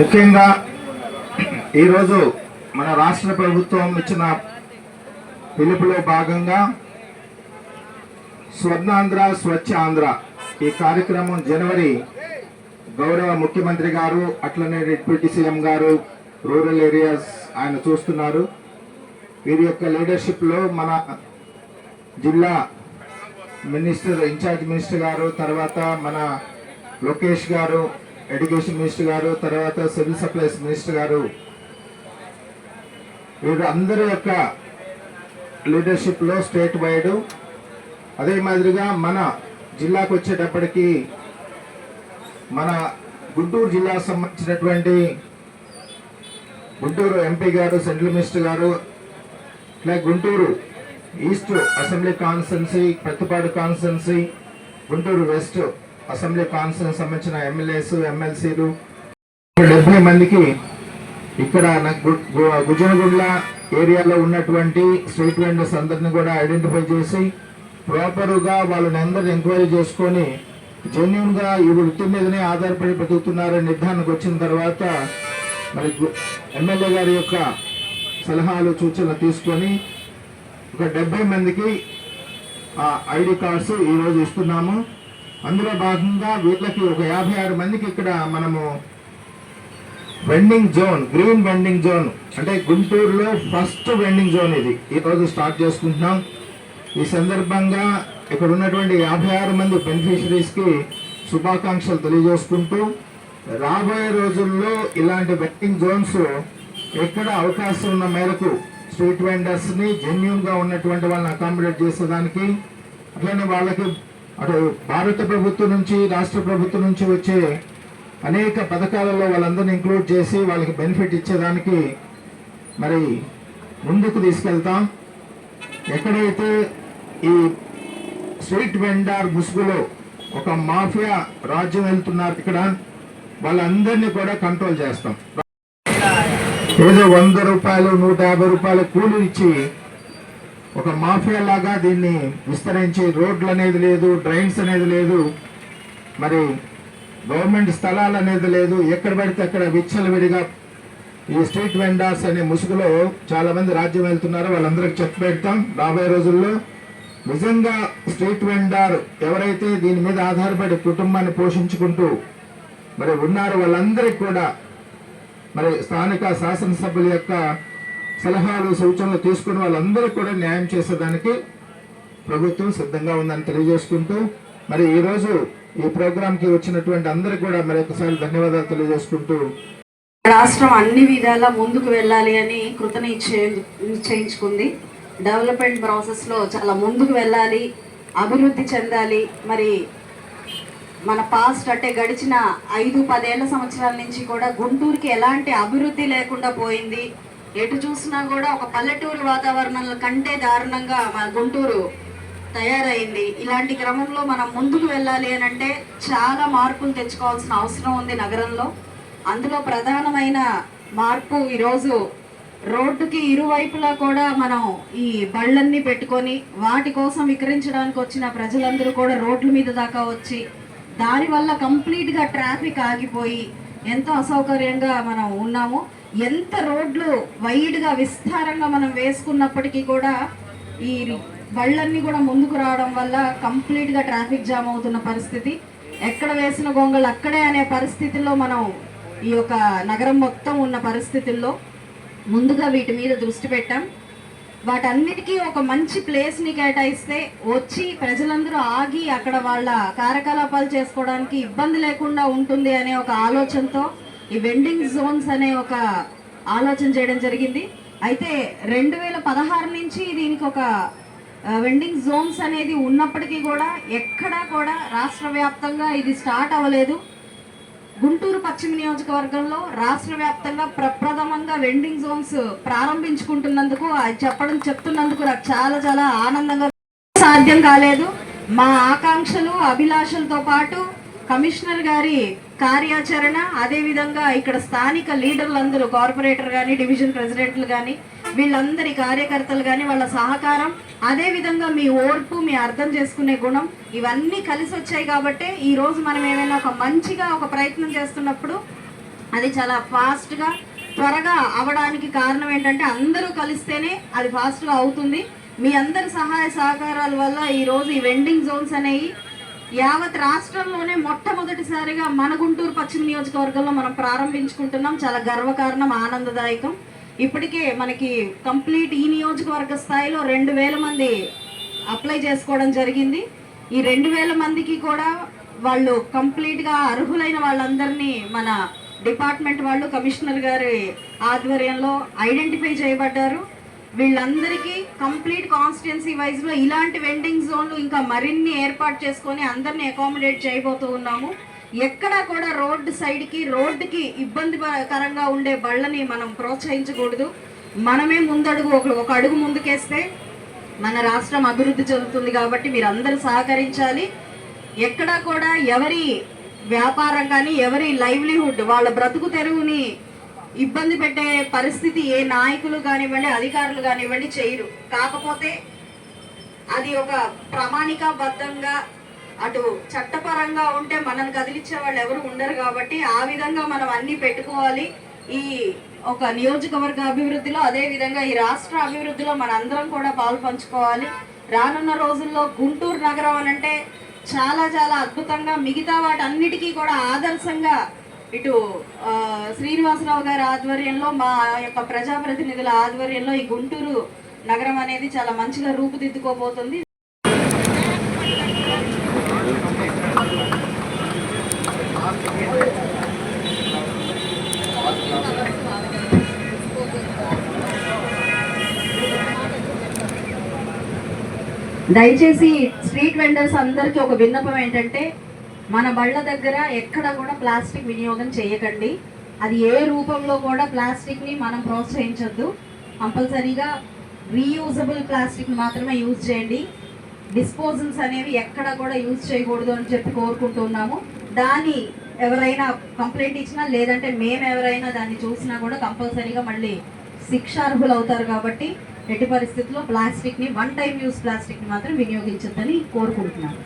ముఖ్యంగా ఈరోజు మన రాష్ట్ర ప్రభుత్వం ఇచ్చిన పిలుపులో భాగంగా స్వర్ణాంధ్ర స్వచ్ఛ ఆంధ్ర ఈ కార్యక్రమం జనవరి గౌరవ ముఖ్యమంత్రి గారు అట్లనే డిప్యూటీ సీఎం గారు రూరల్ ఏరియాస్ ఆయన చూస్తున్నారు. వీరి యొక్క లీడర్షిప్లో మన జిల్లా మినిస్టర్ ఇన్ఛార్జ్ మినిస్టర్ గారు తర్వాత మన లోకేష్ గారు ఎడ్యుకేషన్ మినిస్టర్ గారు తర్వాత సివిల్ సప్లైస్ మినిస్టర్ గారు వీరు అందరి యొక్క లీడర్షిప్లో స్టేట్ వైడ్. అదే మాదిరిగా మన జిల్లాకు వచ్చేటప్పటికి మన గుంటూరు జిల్లాకు సంబంధించినటువంటి గుంటూరు ఎంపీ గారు సెంట్రల్ మినిస్టర్ గారు ఇట్లా Guntur east assembly constituency Prathipadu constituency Guntur west assembly constituency సంబంధించిన ఎమ్మెల్యేస్ ఎమ్మెల్సీలు డెబ్బై మందికి ఇక్కడ నాకు గుజనగుండ్ల ఏరియాలో ఉన్నటువంటి స్ట్రీట్ వెండర్స్ అందరిని కూడా ఐడెంటిఫై చేసి ప్రాపర్గా వాళ్ళని అందరిని ఎంక్వైరీ చేసుకొని జెన్యున్గా ఈ వృత్తి మీదనే ఆధారపడి బతుకుతున్నారని నిర్ధారణకు వచ్చిన తర్వాత మరి ఎమ్మెల్యే గారి యొక్క సలహాలు సూచనలు తీసుకొని ఒక డెబ్బై మందికి ఆ ఐడి కార్డ్స్ ఈరోజు ఇస్తున్నాము. అందులో భాగంగా వీళ్ళకి ఒక యాభై ఆరు మందికి ఇక్కడ మనము vending zone green vending zone అంటే గుంటూరులో ఫస్ట్ వెండింగ్ జోన్ ఇది. ఈరోజు స్టార్ట్ చేసుకుంటున్నాం. ఈ సందర్భంగా ఇక్కడ ఉన్నటువంటి యాభై ఆరు మంది బెనిఫిషరీస్కి శుభాకాంక్షలు తెలియజేసుకుంటూ రాబోయే రోజుల్లో ఇలాంటి వెండింగ్ జోన్స్ ఎక్కడ అవకాశం ఉన్న మేరకు స్ట్రీట్ వెండర్స్ని జెన్యున్గా ఉన్నటువంటి వాళ్ళని అకామిడేట్ చేసేదానికి అట్లనే వాళ్ళకి అటు భారత ప్రభుత్వం నుంచి రాష్ట్ర ప్రభుత్వం నుంచి వచ్చే అనేక పథకాలలో వాళ్ళందరినీ ఇంక్లూడ్ చేసి వాళ్ళకి బెనిఫిట్ ఇచ్చేదానికి మరి ముందుకు తీసుకెళ్తాం. ఎక్కడైతే ఈ స్ట్రీట్ వెండార్ ముసుగులో ఒక మాఫియా రాజ్యం వెళ్తున్నారు ఇక్కడ వాళ్ళందరినీ కూడా కంట్రోల్ చేస్తాం. ఏదో వంద రూపాయలు నూట యాభై రూపాయలు కూలి ఇచ్చి ఒక మాఫియా లాగా దీన్ని విస్తరించి రోడ్లు అనేది లేదు డ్రైన్స్ అనేది లేదు మరి గవర్నమెంట్ స్థలాలు అనేది లేదు. ఎక్కడ పడితే అక్కడ విచ్చలవిడిగా ఈ స్ట్రీట్ వెండర్స్ అనే ముసుగులో చాలామంది రాజ్యం వెళ్తున్నారు. వాళ్ళందరికీ చెక్ పెడతాం రాబోయే రోజుల్లో నిజంగా స్ట్రీట్ వెండర్ ఎవరైతే దీని మీద ఆధారపడి కుటుంబాన్ని పోషించుకుంటూ మరి ఉన్నారు వాళ్ళందరికీ కూడా మరి స్థానిక శాసనసభ్యుల యొక్క సలహాలు సూచనలు తీసుకుని వాళ్ళందరికీ కూడా న్యాయం చేసేదానికి ప్రభుత్వం సిద్ధంగా ఉందని తెలియజేసుకుంటూ మరి ఈరోజు ఈ ప్రోగ్రాంకి వచ్చినటువంటి అందరికీ కూడా మరొకసారి ధన్యవాదాలు తెలియజేసుకుంటూ రాష్ట్రం అన్ని విధాలా ముందుకు వెళ్ళాలి అని కృత నిశ్చయించుకుంది. డెవలప్మెంట్ ప్రాసెస్లో చాలా ముందుకు వెళ్ళాలి అభివృద్ధి చెందాలి. మరి మన పాస్ట్ అంటే గడిచిన ఐదు పదేళ్ళ సంవత్సరాల నుంచి కూడా గుంటూరుకి ఎలాంటి అభివృద్ధి లేకుండా పోయింది. ఎటు చూసినా కూడా ఒక పల్లెటూరు వాతావరణం కంటే దారుణంగా మన గుంటూరు తయారైంది. ఇలాంటి క్రమంలో మనం ముందుకు వెళ్ళాలి అని అంటే చాలా మార్పులు తెచ్చుకోవాల్సిన అవసరం ఉంది నగరంలో. అందులో ప్రధానమైన మార్పు ఈరోజు రోడ్డుకి ఇరువైపులా కూడా మనం ఈ బళ్ళన్నీ పెట్టుకొని వాటి కోసం విక్రయించడానికి వచ్చిన ప్రజలందరూ కూడా రోడ్ల మీద దాకా వచ్చి దానివల్ల కంప్లీట్గా ట్రాఫిక్ ఆగిపోయి ఎంతో అసౌకర్యంగా మనం ఉన్నాము ఎంత రోడ్లు వైడ్గా విస్తారంగా మనం వేసుకున్నప్పటికీ కూడా ఈ బళ్ళన్నీ కూడా ముందుకు రావడం వల్ల కంప్లీట్గా ట్రాఫిక్ జామ్ అవుతున్న పరిస్థితి. ఎక్కడ వేసిన గొంగలు అక్కడే అనే పరిస్థితిలో మనం ఈ యొక్క నగరం మొత్తం ఉన్న పరిస్థితుల్లో ముందుగా వీటి మీద దృష్టి పెట్టాం. వాటన్నిటికీ ఒక మంచి ప్లేస్ని కేటాయిస్తే వచ్చి ప్రజలందరూ ఆగి అక్కడ వాళ్ళ కార్యకలాపాలు చేసుకోవడానికి ఇబ్బంది లేకుండా ఉంటుంది అనే ఒక ఆలోచనతో ఈ వెండింగ్ జోన్స్ అనే ఒక ఆలోచన చేయడం జరిగింది. అయితే రెండు వేల పదహారు నుంచి దీనికి ఒక వెండింగ్ జోన్స్ అనేది ఉన్నప్పటికీ కూడా ఎక్కడా కూడా రాష్ట్ర వ్యాప్తంగా ఇది స్టార్ట్ అవ్వలేదు. గుంటూరు పశ్చిమ నియోజకవర్గంలో రాష్ట్ర వ్యాప్తంగా ప్రప్రథమంగా వెండింగ్ జోన్స్ ప్రారంభించుకుంటున్నందుకు అది చెప్పడం చెప్తున్నందుకు నాకు చాలా చాలా ఆనందంగా సాధ్యం కాలేదు. మా ఆకాంక్షలు అభిలాషలతో పాటు కమిషనర్ గారి కార్యాచరణ అదేవిధంగా ఇక్కడ స్థానిక లీడర్లందరూ కార్పొరేటర్ కానీ డివిజన్ ప్రెసిడెంట్లు కానీ వీళ్ళందరి కార్యకర్తలు కానీ వాళ్ళ సహకారం అదేవిధంగా మీ ఓర్పు మీ అర్థం చేసుకునే గుణం ఇవన్నీ కలిసి వచ్చాయి కాబట్టి ఈరోజు మనం ఏమైనా ఒక మంచిగా ఒక ప్రయత్నం చేస్తున్నప్పుడు అది చాలా ఫాస్ట్గా త్వరగా అవడానికి కారణం ఏంటంటే అందరూ కలిస్తేనే అది ఫాస్ట్గా అవుతుంది. మీ అందరి సహాయ సహకారాల వల్ల ఈరోజు ఈ వెండింగ్ జోన్స్ అనేవి యావత్ రాష్ట్రంలోనే మొట్టమొదటిసారిగా మన గుంటూరు పశ్చిమ నియోజకవర్గంలో మనం ప్రారంభించుకుంటున్నాం. చాలా గర్వకారణం ఆనందదాయకం. ఇప్పటికే మనకి కంప్లీట్ ఈ నియోజకవర్గ స్థాయిలో రెండు వేల మంది అప్లై చేసుకోవడం జరిగింది. ఈ రెండు వేల మందికి కూడా వాళ్ళు కంప్లీట్గా అర్హులైన వాళ్ళందరినీ మన డిపార్ట్మెంట్ వాళ్ళు కమిషనర్ గారి ఆధ్వర్యంలో ఐడెంటిఫై చేయబడ్డారు. వీళ్ళందరికీ కంప్లీట్ కాన్స్టిట్యున్సీ వైజ్లో ఇలాంటి వెండింగ్ జోన్లు ఇంకా మరిన్ని ఏర్పాటు చేసుకొని అందరినీ అకామిడేట్ చేయబోతూ ఉన్నాము. ఎక్కడా కూడా రోడ్డు సైడ్కి రోడ్డుకి ఇబ్బందికరంగా ఉండే బళ్ళని మనం ప్రోత్సహించకూడదు. మనమే ముందడుగు ఒక ఒక అడుగు ముందుకేస్తే మన రాష్ట్రం అభివృద్ధి చెందుతుంది కాబట్టి మీరు అందరూ సహకరించాలి. ఎక్కడా కూడా ఎవరి వ్యాపారం కానీ ఎవరి లైవ్లీహుడ్ వాళ్ళ బ్రతుకు తెరువుని ఇబ్బంది పెట్టే పరిస్థితి ఏ నాయకులు కానివ్వండి అధికారులు కానివ్వండి చేయరు. కాకపోతే అది ఒక ప్రామాణికబద్ధంగా అటు చట్టపరంగా ఉంటే మనల్ని కదిలించే వాళ్ళు ఎవరు ఉండరు కాబట్టి ఆ విధంగా మనం అన్ని పెట్టుకోవాలి. ఈ ఒక నియోజకవర్గ అభివృద్ధిలో అదే విధంగా ఈ రాష్ట్ర అభివృద్ధిలో మన అందరం కూడా పాలు పంచుకోవాలి. రానున్న రోజుల్లో గుంటూరు నగరం అని అంటే చాలా చాలా అద్భుతంగా మిగతా వాటన్నిటికీ కూడా ఆదర్శంగా ఇటు శ్రీనివాసరావు గారి ఆధ్వర్యంలో మా యొక్క ప్రజాప్రతినిధుల ఆధ్వర్యంలో ఈ గుంటూరు నగరం అనేది చాలా మంచిగా రూపుదిద్దుకోబోతుంది. దయచేసి స్ట్రీట్ వెండర్స్ అందరికీ ఒక విన్నపం ఏంటంటే మన బళ్ళ దగ్గర ఎక్కడ కూడా ప్లాస్టిక్ వినియోగం చేయకండి. అది ఏ రూపంలో కూడా ప్లాస్టిక్ని మనం ప్రోత్సహించొద్దు. కంపల్సరీగా రీయూజబుల్ ప్లాస్టిక్ మాత్రమే యూజ్ చేయండి. డిస్పోజల్స్ అనేవి ఎక్కడ కూడా యూజ్ చేయకూడదు అని చెప్పి కోరుకుంటున్నాము దాన్ని ఎవరైనా కంప్లైంట్ ఇచ్చినా లేదంటే మేము ఎవరైనా దాన్ని చూసినా కూడా కంపల్సరీగా మళ్ళీ శిక్షార్హులు అవుతారు కాబట్టి ఎట్టి పరిస్థితుల్లో ప్లాస్టిక్ని వన్ టైం యూస్ ప్లాస్టిక్ని మాత్రం వినియోగించొద్దని కోరుకుంటున్నాను.